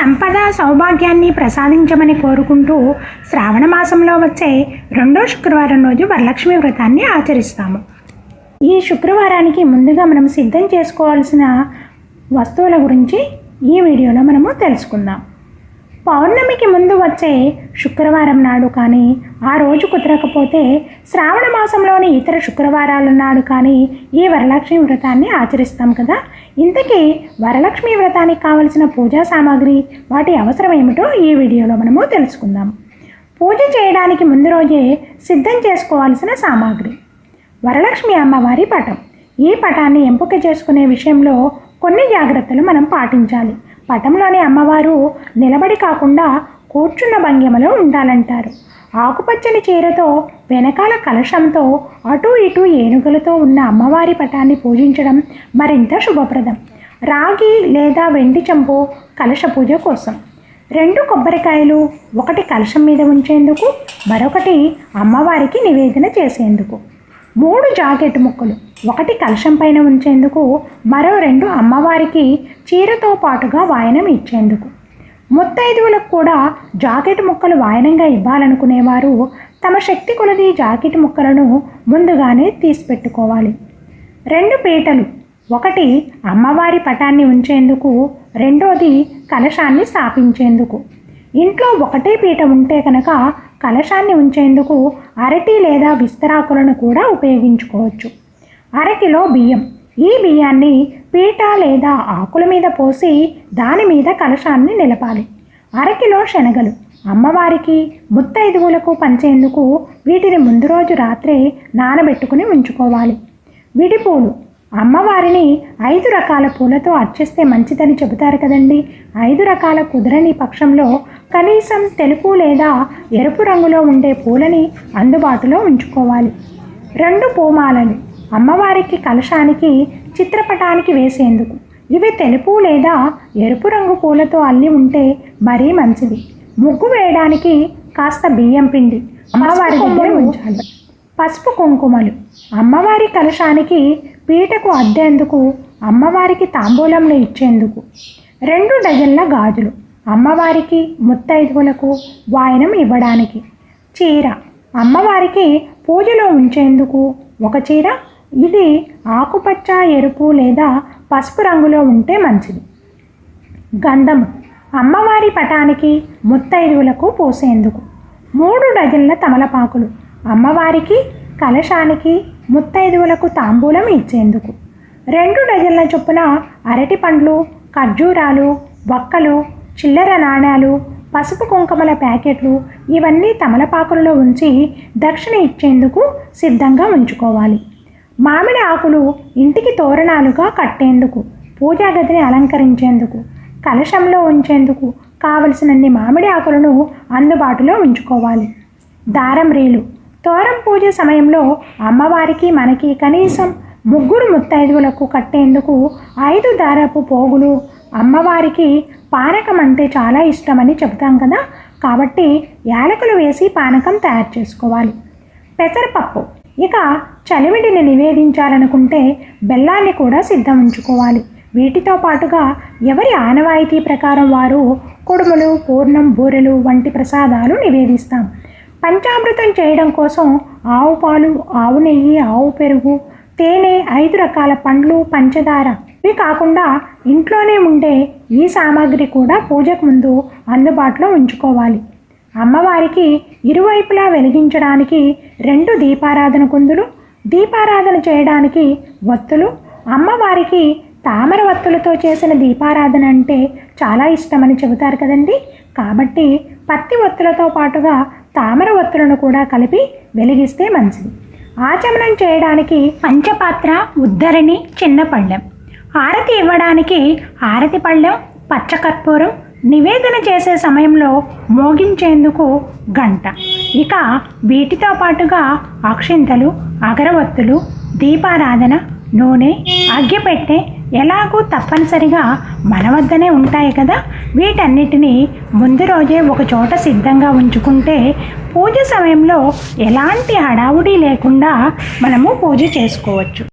సంపద సౌభాగ్యాన్ని ప్రసాదించమని కోరుకుంటూ శ్రావణ మాసంలో వచ్చే రెండో శుక్రవారం రోజు వరలక్ష్మి వ్రతాన్ని ఆచరిస్తాము. ఈ శుక్రవారానికి ముందుగా మనం సిద్ధం చేసుకోవాల్సిన వస్తువుల గురించి ఈ వీడియోలో మనము తెలుసుకుందాం. పౌర్ణమికి ముందు వచ్చే శుక్రవారం నాడు కానీ ఆ రోజు కుదరకపోతే శ్రావణ మాసంలోని ఇతర శుక్రవారాల నాడు కానీ ఈ వరలక్ష్మి వ్రతాన్ని ఆచరిస్తాం కదా. ఇంతకీ వరలక్ష్మి వ్రతానికి కావలసిన పూజా సామాగ్రి వాటి అవసరం ఏమిటో ఈ వీడియోలో మనము తెలుసుకుందాం. పూజ చేయడానికి ముందు రోజే సిద్ధం చేసుకోవాల్సిన సామాగ్రి. వరలక్ష్మి అమ్మవారి పటం. ఈ పటాన్ని ఎంపిక చేసుకునే విషయంలో కొన్ని జాగ్రత్తలు మనం పాటించాలి. పటంలోని అమ్మవారు నిలబడి కాకుండా కూర్చున్న భంగిమలో ఉండాలంటారు. ఆకుపచ్చని చీరతో వెనకాల కలశంతో అటు ఇటు ఏనుగులతో ఉన్న అమ్మవారి పటాన్ని పూజించడం మరింత శుభప్రదం. రాగి లేదా వెండి చెంపు కలశ పూజ కోసం. రెండు కొబ్బరికాయలు ఒకటి కలశం మీద ఉంచేందుకు మరొకటి అమ్మవారికి నివేదన చేసేందుకు. మూడు జాకెట్ ముక్కలు ఒకటి కలశం పైన ఉంచేందుకు మరో రెండు అమ్మవారికి చీరతో పాటుగా వాయనం ఇచ్చేందుకు. ముత్తైదువులకు కూడా జాకెట్ ముక్కలు వాయనంగా ఇవ్వాలనుకునేవారు తమ శక్తి కొలది జాకెట్ ముక్కలను ముందుగానే తీసిపెట్టుకోవాలి. రెండు పీటలు ఒకటి అమ్మవారి పటాన్ని ఉంచేందుకు రెండోది కలశాన్ని స్థాపించేందుకు. ఇంట్లో ఒకటే పీట ఉంటే కనుక కలశాన్ని ఉంచేందుకు అరటి లేదా విస్తరాకులను కూడా ఉపయోగించుకోవచ్చు. అరకిలో బియ్యం. ఈ బియ్యాన్ని పీట లేదా ఆకుల మీద పోసి దాని మీద కలశాన్ని నిలపాలి. అరకిలో శనగలు. అమ్మవారికి ముత్తైదువులకు పంచేందుకు వీటిని ముందు రోజు రాత్రే నానబెట్టుకుని ఉంచుకోవాలి. విడిపూలు. అమ్మవారిని ఐదు రకాల పూలతో అర్చిస్తే మంచిదని చెబుతారు కదండి. ఐదు రకాల కుదరని పక్షంలో కనీసం తెలుపు లేదా ఎరుపు రంగులో ఉండే పూలని అందుబాటులో ఉంచుకోవాలి. రెండు పూమాలలు అమ్మవారికి కలశానికి చిత్రపటానికి వేసేందుకు. ఇవి తెలుపు లేదా ఎరుపు రంగు పూలతో అల్లి ఉంటే మరీ మంచిది. ముగ్గు వేయడానికి కాస్త బియ్యం పిండి అమ్మవారి దగ్గర ఉంచాలి. పసుపు కుంకుమలు అమ్మవారి కలశానికి పీటకు అద్దేందుకు అమ్మవారికి తాంబూలంను ఇచ్చేందుకు. రెండు డజన్ల గాజులు అమ్మవారికి ముత్తైదువులకు వాయనం ఇవ్వడానికి. చీర. అమ్మవారికి పూజలో ఉంచేందుకు ఒక చీర. ఇది ఆకుపచ్చ ఎరుపు లేదా పసుపు రంగులో ఉంటే మంచిది. గంధము. అమ్మవారి పటానికి ముత్తైదువులకు పోసేందుకు. మూడు డజన్ల తమలపాకులు. అమ్మవారికి కలశానికి ముత్తైదువులకు తాంబూలం ఇచ్చేందుకు. రెండు డజన్ల చొప్పున అరటి పండ్లు ఖర్జూరాలు వక్కలు చిల్లర నాణాలు పసుపు కుంకుమల ప్యాకెట్లు ఇవన్నీ తమలపాకులలో ఉంచి దక్షిణ ఇచ్చేందుకు సిద్ధంగా ఉంచుకోవాలి. మామిడి ఆకులు ఇంటికి తోరణాలుగా కట్టేందుకు పూజా గదిని అలంకరించేందుకు కలశంలో ఉంచేందుకు కావలసినన్ని మామిడి ఆకులను అందుబాటులో ఉంచుకోవాలి. దారం రీలు. తోరం పూజ సమయంలో అమ్మవారికి మనకి కనీసం ముగ్గురు ముత్తైదువులకు కట్టేందుకు ఐదు దారపు పోగులు అమ్మవారికి పానకం అంటే చాలా ఇష్టమని చెబుతాం కదా? కాబట్టి యాలకులు వేసి పానకం తయారు చేసుకోవాలి. పెసరపప్పు. ఇక చలివిడిని నివేదించాలనుకుంటే బెల్లాన్ని కూడా సిద్ధం ఉంచుకోవాలి. వీటితో పాటుగా ఎవరి ఆనవాయితీ ప్రకారం వారు కుడుములు పూర్ణం బూరెలు వంటి ప్రసాదాలు నివేదిస్తాం. పంచామృతం చేయడం కోసం ఆవు పాలు ఆవు నెయ్యి ఆవు పెరుగు తేనె ఐదు రకాల పండ్లు పంచదార ఇవి కాకుండా ఇంట్లోనే ఉండే ఈ సామాగ్రి కూడా పూజకు ముందు అందుబాటులో ఉంచుకోవాలి. అమ్మవారికి ఇరువైపులా వెలిగించడానికి రెండు దీపారాధన కుందులు దీపారాధన చేయడానికి వత్తులు అమ్మవారికి తామర వత్తులతో చేసిన దీపారాధన అంటే చాలా ఇష్టమని చెబుతారు కదండి. కాబట్టి పత్తి వత్తులతో పాటుగా తామర వత్తులను కూడా కలిపి వెలిగిస్తే మంచిది. ఆచమనం చేయడానికి పంచపాత్ర ఉద్ధరణి చిన్న పళ్ళెం. హారతి ఇవ్వడానికి హారతి పళ్ళెం పచ్చకర్పూరం నివేదన చేసే సమయంలో మోగించేందుకు గంట. ఇక వీటితో పాటుగా అక్షింతలు అగరవత్తులు దీపారాధన నూనె అగ్గిపెట్టె ఎలాగూ తప్పనిసరిగా మన వద్దనే ఉంటాయి కదా? వీటన్నిటినీ ముందు రోజే ఒక చోట సిద్ధంగా ఉంచుకుంటే పూజ సమయంలో ఎలాంటి హడావుడి లేకుండా మనము పూజ చేసుకోవచ్చు.